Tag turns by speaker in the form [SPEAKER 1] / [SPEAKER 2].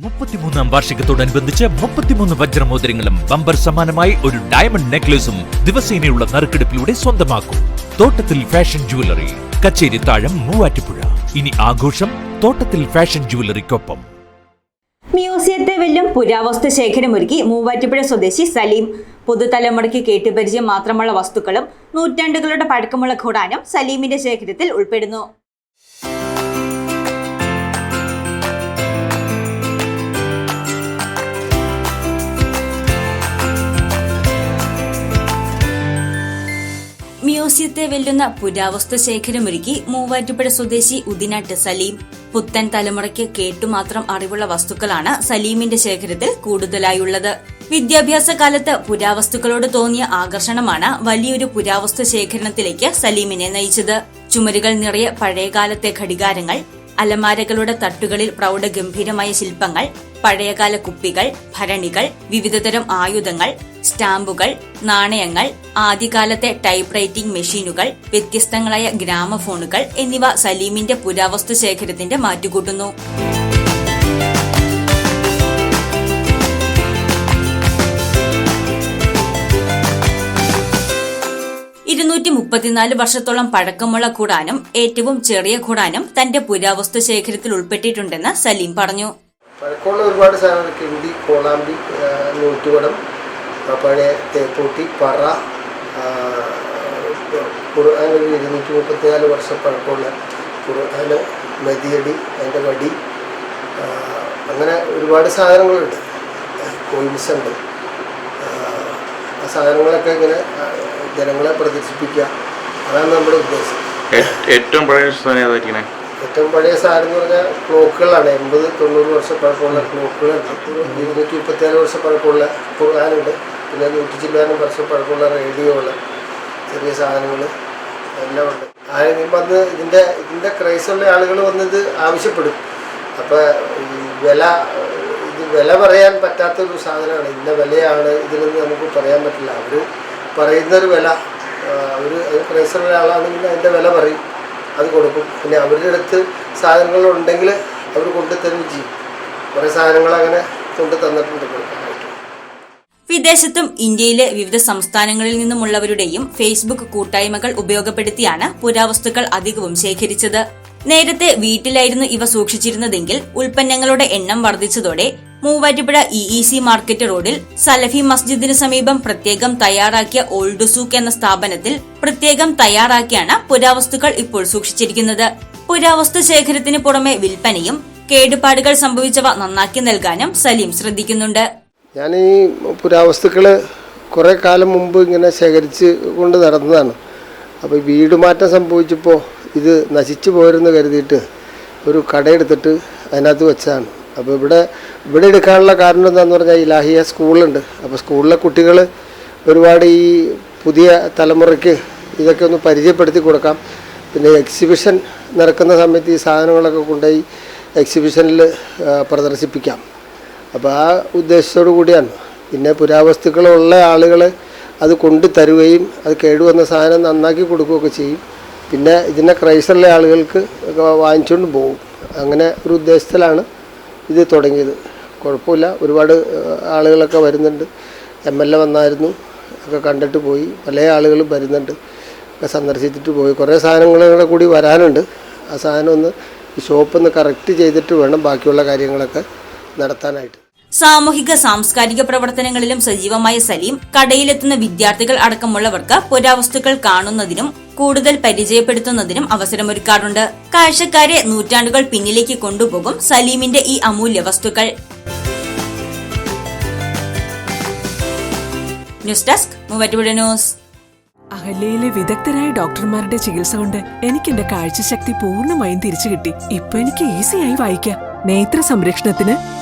[SPEAKER 1] മുപ്പത്തിമൂന്നാം വാർഷികത്തോടനുബന്ധിച്ച് മുപ്പത്തിമൂന്ന് വജ്രമോതിരങ്ങളും ബമ്പർ സമാനമായി ഒരു ഡയമണ്ട് നെക്ലേസും ദിവസേനയുള്ള നറുക്കെടുപ്പിലൂടെ സ്വന്തമാക്കും. തോട്ടത്തിൽ ഫാഷൻ ജുവലറി കച്ചേരി താഴം മൂവാറ്റുപുഴ. ഇനി ആഘോഷം തോട്ടത്തിൽ ഫാഷൻ ജുവലറിക്കൊപ്പം
[SPEAKER 2] മ്യൂസിയത്തെ വെല്ലും പുരാവസ്തു ശേഖരമൊരുക്കി മൂവാറ്റുപുഴ സ്വദേശി സലീം. പുതുതലമുറയ്ക്ക് കേട്ടുപരിചയം മാത്രമുള്ള വസ്തുക്കളും നൂറ്റാണ്ടുകളുടെ പഴക്കമുള്ള ഘോടാനും സലീമിന്റെ ശേഖരത്തിൽ ഉൾപ്പെടുന്നു. മ്യൂസിയത്തെ വെല്ലുന്ന പുരാവസ്തു ശേഖരമൊരുക്കി മൂവാറ്റുപുഴ സ്വദേശി ഉദിനാട്ട് സലീം. പുത്തൻ തലമുറയ്ക്ക് കേട്ടുമാത്രം അറിവുള്ള വസ്തുക്കളാണ് സലീമിന്റെ ശേഖരത്തിൽ കൂടുതലായുള്ളത്. വിദ്യാഭ്യാസ കാലത്ത് പുരാവസ്തുക്കളോട് തോന്നിയ ആകർഷണമാണ് വലിയൊരു പുരാവസ്തു ശേഖരണത്തിലേക്ക് സലീമിനെ നയിച്ചത്. ചുമരുകൾ നിറയെ പഴയകാലത്തെ ഘടികാരങ്ങൾ അലമാരകളുടെ തട്ടുകളിൽ പ്രൗഢഗംഭീരമായ ശില്പങ്ങൾ പഴയകാല കുപ്പികൾ ഭരണികൾ വിവിധതരം ആയുധങ്ങൾ സ്റ്റാമ്പുകൾ നാണയങ്ങൾ ആദ്യകാലത്തെ ടൈപ്പ് റൈറ്റിംഗ് മെഷീനുകൾ വ്യത്യസ്തങ്ങളായ ഗ്രാമഫോണുകൾ എന്നിവ സലീമിന്റെ പുരാവസ്തു ശേഖരത്തിന്റെ മാറ്റുകൂട്ടുന്നു. ഇരുന്നൂറ്റി മുപ്പത്തിനാല് വർഷത്തോളം പഴക്കമുള്ള കൂടാനും ഏറ്റവും ചെറിയ കൂടാനും തന്റെ പുരാവസ്തു ശേഖരത്തിൽ ഉൾപ്പെട്ടിട്ടുണ്ടെന്ന് സലീം പറഞ്ഞു.
[SPEAKER 3] പഴക്കമുള്ള ഒരുപാട് സാധനങ്ങൾ കിണ്ടി കോളാമ്പി നൂറ്റുവടം പഴയ തേപ്പൂട്ടി പറ ഖുർആൻ ഒരു ഇരുന്നൂറ്റി മുപ്പത്തിനാല് വർഷം പഴക്കമുള്ള ഖുർആൻ നദിയടി അതിന്റെ വടി അങ്ങനെ ഒരുപാട് സാധനങ്ങളുണ്ട്. കോയിൻസ് ഉണ്ട്. ആ, സാധനങ്ങളൊക്കെ ഇങ്ങനെ ജനങ്ങളെ പ്രദർശിപ്പിക്കുക. അതാണ് നമ്മുടെ ഉദ്ദേശം.
[SPEAKER 4] ഏറ്റവും പഴയ സാധനം
[SPEAKER 3] ഏറ്റവും പഴയ സാധനം എന്ന് പറഞ്ഞാൽ ക്ലോക്കുകളാണ്. എൺപത് തൊണ്ണൂറ് വർഷം പഴക്കമുള്ള ക്ലോക്കുകളുണ്ട് ഇരുന്നൂറ്റി മുപ്പത്തിനാല് വർഷം പഴക്കമുള്ള ഖുർആാനുണ്ട് പിന്നെ നൂറ്റി ചില്ലാനും വർഷം പഴക്കമുള്ള റേഡിയോകൾ ചെറിയ സാധനങ്ങൾ എല്ലാം ഉണ്ട്. ആരെങ്കിലും വന്ന് ഇതിന്റെ ഇതിന്റെ ക്രൈസുള്ള ആളുകൾ വന്നത് ആവശ്യപ്പെടും. അപ്പോൾ ഈ വില ഇത് വില പറയാൻ പറ്റാത്തൊരു സാധനമാണ്. ഇന്ന വിലയാണ് ഇതിലൊന്നും നമുക്ക് പറയാൻ പറ്റില്ല. അവർ പറയുന്നൊരു വില അവർ അത് ക്രൈസുള്ള ആളാണെങ്കിൽ അതിന്റെ വില പറയും. അത് കൊടുക്കും. പിന്നെ അവരുടെ അടുത്ത് സാധനങ്ങളുണ്ടെങ്കിൽ അവർ കൊണ്ടുതരുകയും ചെയ്യും. കുറേ സാധനങ്ങൾ അങ്ങനെ കൊണ്ടു തന്നിട്ടുണ്ട്
[SPEAKER 2] വിദേശത്തും ഇന്ത്യയിലെ വിവിധ സംസ്ഥാനങ്ങളിൽ നിന്നുമുള്ളവരുടെയും ഫേസ്ബുക്ക് കൂട്ടായ്മകൾ ഉപയോഗപ്പെടുത്തിയാണ് പുരാവസ്തുക്കൾ അധികവും ശേഖരിച്ചത്. നേരത്തെ വീട്ടിലായിരുന്നു ഇവ സൂക്ഷിച്ചിരുന്നതെങ്കിൽ ഉൽപ്പന്നങ്ങളുടെ എണ്ണം വർദ്ധിച്ചതോടെ Muvattupuzha E E C market റോഡിൽ സലഫി മസ്ജിദിന് സമീപം പ്രത്യേകം തയ്യാറാക്കിയ ഓൾഡ് സൂക്ക് എന്ന സ്ഥാപനത്തിൽ പ്രത്യേകം തയ്യാറാക്കിയാണ് പുരാവസ്തുക്കൾ ഇപ്പോൾ സൂക്ഷിച്ചിരിക്കുന്നത്. പുരാവസ്തു ശേഖരത്തിന് പുറമെ വിൽപ്പനയും കേടുപാടുകൾ സംഭവിച്ചവ നന്നാക്കി നൽകാനും സലീം ശ്രദ്ധിക്കുന്നുണ്ട്.
[SPEAKER 3] ഞാൻ ഈ പുരാവസ്തുക്കൾ കുറേ കാലം മുമ്പ് ഇങ്ങനെ ശേഖരിച്ച് കൊണ്ട് നടന്നതാണ്. അപ്പോൾ വീട് മാറ്റം സംഭവിച്ചപ്പോൾ ഇത് നശിച്ചു പോരെന്ന് കരുതിയിട്ട് ഒരു കടയെടുത്തിട്ട് അതിനകത്ത് വെച്ചതാണ്. അപ്പോൾ ഇവിടെ ഇവിടെ എടുക്കാനുള്ള കാരണം എന്താണെന്ന് പറഞ്ഞാൽ ഈ ലാഹിയ സ്കൂളുണ്ട്. അപ്പോൾ സ്കൂളിലെ കുട്ടികൾ ഒരുപാട് ഈ പുതിയ തലമുറയ്ക്ക് ഇതൊക്കെ ഒന്ന് പരിചയപ്പെടുത്തി കൊടുക്കാം. പിന്നെ എക്സിബിഷൻ നടക്കുന്ന സമയത്ത് ഈ സാധനങ്ങളൊക്കെ കൊണ്ടുപോയി എക്സിബിഷനിൽ പ്രദർശിപ്പിക്കാം. അപ്പോൾ ആ ഉദ്ദേശത്തോടു കൂടിയാണ്. പിന്നെ പുരാവസ്തുക്കളുള്ള ആളുകൾ അത് കൊണ്ടു തരുകയും അത് കേടുവന്ന സാധനം നന്നാക്കി കൊടുക്കുകയൊക്കെ ചെയ്യും. പിന്നെ ഇതിനെ ക്രൈസുള്ള ആളുകൾക്ക് വാങ്ങിച്ചുകൊണ്ട് പോകും. അങ്ങനെ ഒരു ഉദ്ദേശത്തിലാണ് ഇത് തുടങ്ങിയത്. കുഴപ്പമില്ല. ഒരുപാട് ആളുകളൊക്കെ വരുന്നുണ്ട്. എം എൽ എ വന്നായിരുന്നു. ഒക്കെ കണ്ടിട്ട് പോയി. പല ആളുകളും വരുന്നുണ്ട്. ഒക്കെ സന്ദർശിച്ചിട്ട് പോയി. കുറേ സാധനങ്ങളെ കൂടി വരാനുണ്ട്. ആ സാധനം ഒന്ന് ഈ ഷോപ്പ് ഒന്ന് കറക്റ്റ് ചെയ്തിട്ട് വേണം ബാക്കിയുള്ള കാര്യങ്ങളൊക്കെ നടത്താനായിട്ട്.
[SPEAKER 2] സാമൂഹിക സാംസ്കാരിക പ്രവർത്തനങ്ങളിലും സജീവമായ സലീം കടയിലെത്തുന്ന വിദ്യാർത്ഥികൾ അടക്കമുള്ളവർക്ക് പുരാവസ്തുക്കൾ കാണുന്നതിനും കൂടുതൽ പരിചയപ്പെടുത്തുന്നതിനും അവസരമൊരുക്കാറുണ്ട്. കാഴ്ചക്കാരെ നൂറ്റാണ്ടുകൾ പിന്നിലേക്ക് കൊണ്ടുപോകും സലീമിന്റെ ഈ അമൂല്യ വസ്തുക്കൾ. News desk news.
[SPEAKER 5] അഹല്യയിലെ വിദഗ്ധരായ ഡോക്ടർമാരുടെ ചികിത്സ കൊണ്ട് എനിക്ക് എന്റെ കാഴ്ചശക്തി പൂർണമായും തിരിച്ചു കിട്ടി. ഇപ്പൊ എനിക്ക് ഈസിയായി വായിക്കാം. നേത്ര സംരക്ഷണത്തിന്